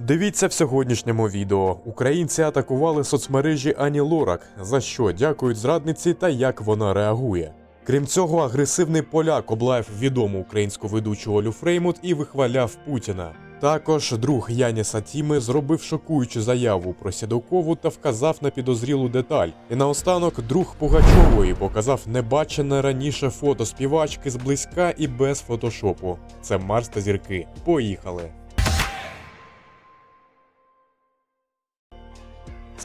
Дивіться в сьогоднішньому відео. Українці атакували соцмережі Ані Лорак. За що дякують зрадниці та як вона реагує. Крім цього, агресивний поляк облаяв відому українську ведучу Олю Фреймут і вихваляв Путіна. Також друг Яніса Тіми зробив шокуючу заяву про Сідокову та вказав на підозрілу деталь. І наостанок друг Пугачової показав небачене раніше фото співачки зблизька і без фотошопу. Це Марс та зірки. Поїхали!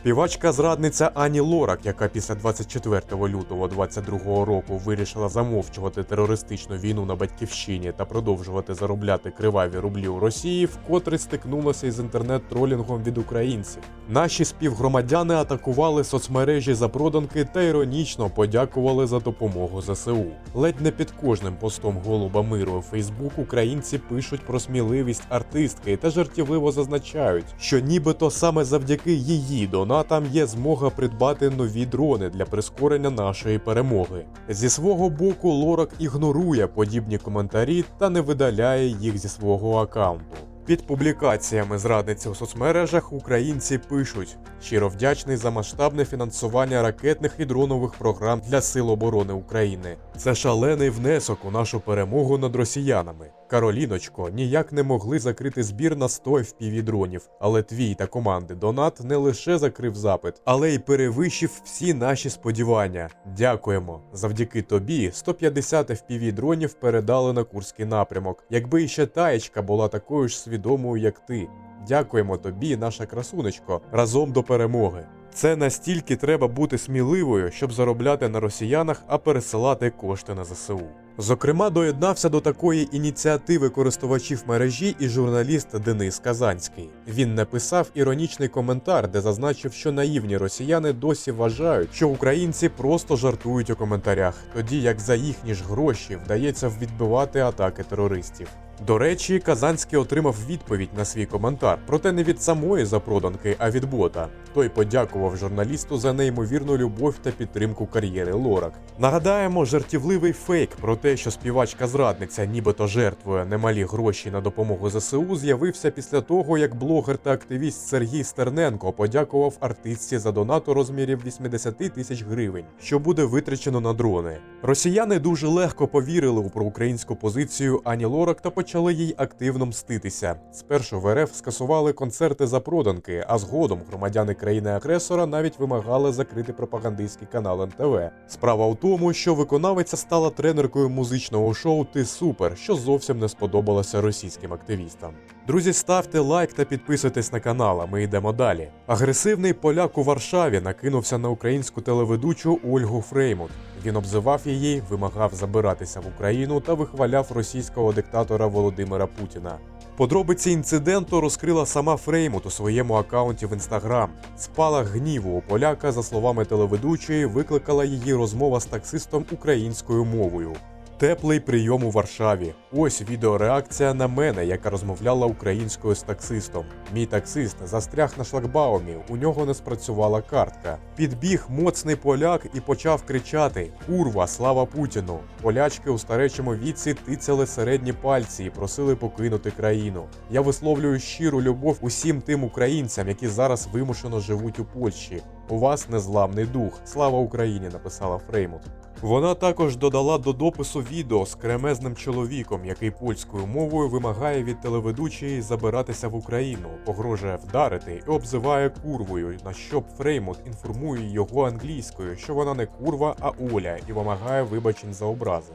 Співачка-зрадниця Ані Лорак, яка після 24 лютого 22 року вирішила замовчувати терористичну війну на батьківщині та продовжувати заробляти криваві рублі у Росії, вкотре стикнулася із інтернет-тролінгом від українців. Наші співгромадяни атакували соцмережі запроданки та іронічно подякували за допомогу ЗСУ. Ледь не під кожним постом голуба миру у Фейсбук українці пишуть про сміливість артистки та жартівливо зазначають, що нібито саме завдяки її донатам є змога придбати нові дрони для прискорення нашої перемоги. Зі свого боку, Лорак ігнорує подібні коментарі та не видаляє їх зі свого аккаунту. Під публікаціями зрадниці у соцмережах українці пишуть: щиро вдячний за масштабне фінансування ракетних і дронових програм для Сил оборони України. Це шалений внесок у нашу перемогу над росіянами. Кароліночко, ніяк не могли закрити збір на 100 FPV дронів, але твій та команди Донат не лише закрив запит, але й перевищив всі наші сподівання. Дякуємо. Завдяки тобі 150 FPV дронів передали на Курський напрямок. Якби іще таєчка була такою ж свідомою, як ти. Дякуємо тобі, наша красунечко, разом до перемоги. Це настільки треба бути сміливою, щоб заробляти на росіянах, а пересилати кошти на ЗСУ. Зокрема, доєднався до такої ініціативи користувачів мережі і журналіст Денис Казанський. Він написав іронічний коментар, де зазначив, що наївні росіяни досі вважають, що українці просто жартують у коментарях, тоді як за їхні ж гроші вдається відбивати атаки терористів. До речі, Казанський отримав відповідь на свій коментар, проте не від самої запроданки, а від бота. Той подякував журналісту за неймовірну любов та підтримку кар'єри Лорак. Нагадаємо, жартівливий фейк про те, що співачка-зрадниця нібито жертвує немалі гроші на допомогу ЗСУ, з'явився після того, як блогер та активіст Сергій Стерненко подякував артистці за донат у розмірі 80 тисяч гривень, що буде витрачено на дрони. Росіяни дуже легко повірили у проукраїнську позицію Ані Лорак та почали їй активно мститися. Спершу в РФ скасували концерти за проданки, а згодом громадяни країни-агресора навіть вимагали закрити пропагандистський канал НТВ. Справа у тому, що виконавиця стала тренеркою музичного шоу Ти Супер, що зовсім не сподобалося російським активістам. Друзі, ставте лайк та підписуйтесь на канал, а ми йдемо далі. Агресивний поляк у Варшаві накинувся на українську телеведучу Ольгу Фреймут. Він обзивав її, вимагав забиратися в Україну та вихваляв російського диктатора Володимира Путіна. Подробиці інциденту розкрила сама Фреймут у своєму акаунті в інстаграм. Спалах гніву у поляка, за словами телеведучої, викликала її розмова з таксистом українською мовою. Теплий прийом у Варшаві. Ось відеореакція на мене, яка розмовляла українською з таксистом. Мій таксист застряг на шлагбаумі, у нього не спрацювала картка. Підбіг моцний поляк і почав кричати: Курва, слава Путіну! Полячки у старечому віці тицяли середні пальці і просили покинути країну. Я висловлюю щиру любов усім тим українцям, які зараз вимушено живуть у Польщі. У вас незламний дух. Слава Україні! написала Фреймут. Вона також додала до допису відео з кремезним чоловіком, який польською мовою вимагає від телеведучої забиратися в Україну, погрожує вдарити і обзиває курвою, на що Фреймут інформує його англійською, що вона не курва, а Оля, і вимагає вибачень за образи.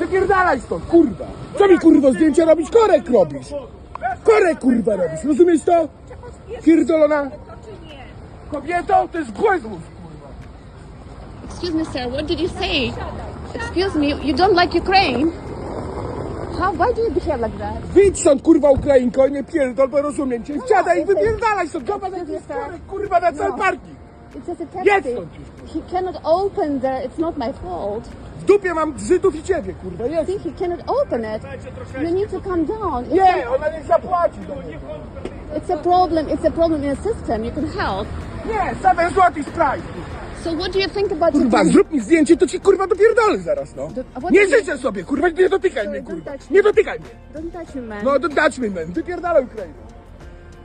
Wypierdalaj stąd, kurwa! Co mi kurwa zdjęcia robisz? Korek robisz! Korek kurwa robisz, rozumiesz to? Pierdolona kobietą to jest błędów! Excuse me, sir. What did you say? Excuse me. You don't like Ukraine? How? Why do you behave like that? Wyjdź stąd kurwa Ukrainko, nie pierdol, bo rozumiem cię. Wsiadaj i wypierdalaj stąd, zobacz jaki jest korek kurwa na cały No. parking! It's just a Jedź taxi. stąd już! He cannot open the. It's not my fault. W dupie mam Żydów i ciebie kurwa, jest! See, he cannot open it. You need to calm down. It's, Nie, ona nie zapłaci do mnie. a, it's a problem. It's a problem in the system. You can help. Nie, 7 złotych sprite! So what do you think about Kurwa, Ukraine? zrób mi zdjęcie, to ci kurwa dopierdolę zaraz, no! Do- a what Nie do you- życzę sobie, kurwa, nie dotykaj Sorry, mnie, don't kurwa! touch me. Nie dotykaj mnie! Don't touch me, man. No, touch me, man, wypierdalaj Ukrainę!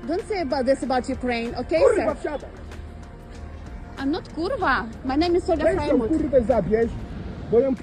Don't say about this about Ukraine, okay, Kurwa, sir? wsiadaj. I'm not kurwa. My name is Sonia Weź tą Frymut. kurwę zabierz, bo ją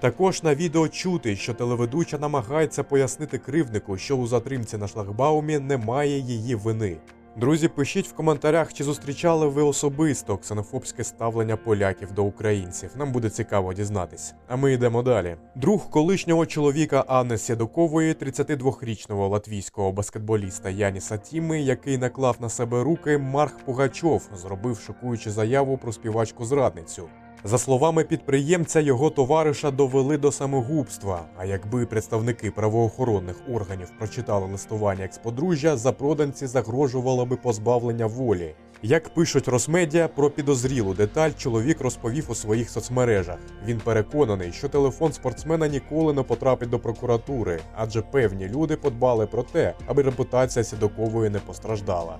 Також на відео чути, що телеведуча намагається пояснити кривднику, що у затримці на шлагбаумі немає її вини. Друзі, пишіть в коментарях, чи зустрічали ви особисто ксенофобське ставлення поляків до українців. Нам буде цікаво дізнатись. А ми йдемо далі. Друг колишнього чоловіка Анни Сєдокової, 32-річного латвійського баскетболіста Яніса Тіми, який наклав на себе руки, Марх Пугачов зробив шокуючу заяву про співачку зрадницю. За словами підприємця, його товариша довели до самогубства. А якби представники правоохоронних органів прочитали листування експодружжя, запроданці загрожувало би позбавлення волі. Як пишуть Росмедіа, про підозрілу деталь чоловік розповів у своїх соцмережах. Він переконаний, що телефон спортсмена ніколи не потрапить до прокуратури, адже певні люди подбали про те, аби репутація Сідокової не постраждала.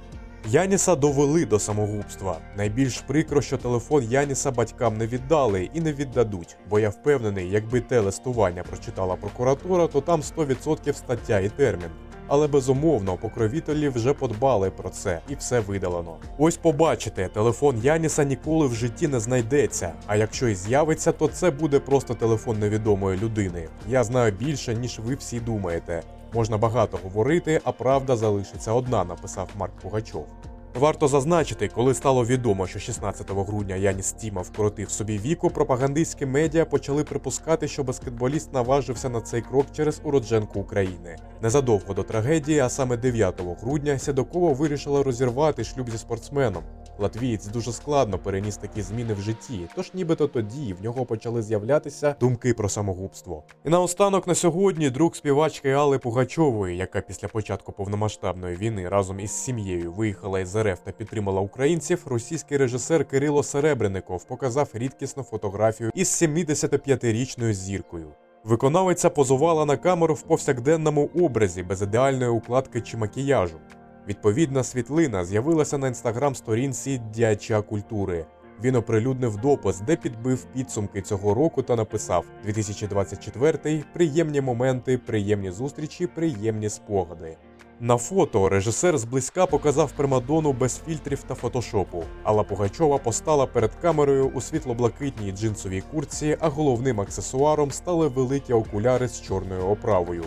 Яніса довели до самогубства. Найбільш прикро, що телефон Яніса батькам не віддали і не віддадуть, бо я впевнений, якби те листування прочитала прокуратура, то там 100% стаття і термін. Але безумовно, покровителі вже подбали про це і все видалено. Ось побачите, телефон Яніса ніколи в житті не знайдеться. А якщо і з'явиться, то це буде просто телефон невідомої людини. Я знаю більше, ніж ви всі думаєте. Можна багато говорити, а правда залишиться одна, написав Марк Пугачов. Варто зазначити, коли стало відомо, що 16 грудня Яніс Тіма вкоротив собі віку, пропагандистські медіа почали припускати, що баскетболіст наважився на цей крок через уродженку України. Незадовго до трагедії, а саме 9 грудня, Сядокова вирішила розірвати шлюб зі спортсменом. Латвієць дуже складно переніс такі зміни в житті, тож нібито тоді в нього почали з'являтися думки про самогубство. І наостанок на сьогодні друг співачки Алли Пугачової, яка після початку повномасштабної війни разом із сім'єю виїхала із РФ та підтримала українців, російський режисер Кирило Серебренников показав рідкісну фотографію із 75-річною зіркою. Виконавиця позувала на камеру в повсякденному образі без ідеальної укладки чи макіяжу. Відповідна світлина з'явилася на інстаграм-сторінці Дяча культури. Він оприлюднив допис, де підбив підсумки цього року та написав: 2024 приємні моменти, приємні зустрічі, приємні спогади. На фото режисер зблизька показав примадону без фільтрів та фотошопу. Алла Пугачова постала перед камерою у світло-блакитній джинсовій куртці, а головним аксесуаром стали великі окуляри з чорною оправою.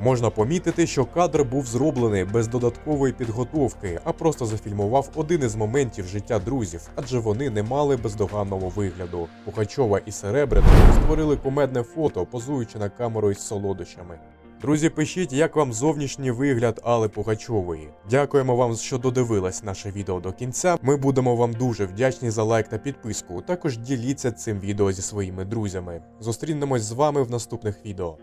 Можна помітити, що кадр був зроблений без додаткової підготовки, а просто зафільмував один із моментів життя друзів, адже вони не мали бездоганного вигляду. Пухачова і Серебряник створили кумедне фото, позуючи на камеру із солодощами. Друзі, пишіть, як вам зовнішній вигляд Али Пугачової. Дякуємо вам, що додивились наше відео до кінця. Ми будемо вам дуже вдячні за лайк та підписку. Також діліться цим відео зі своїми друзями. Зустрінемось з вами в наступних відео.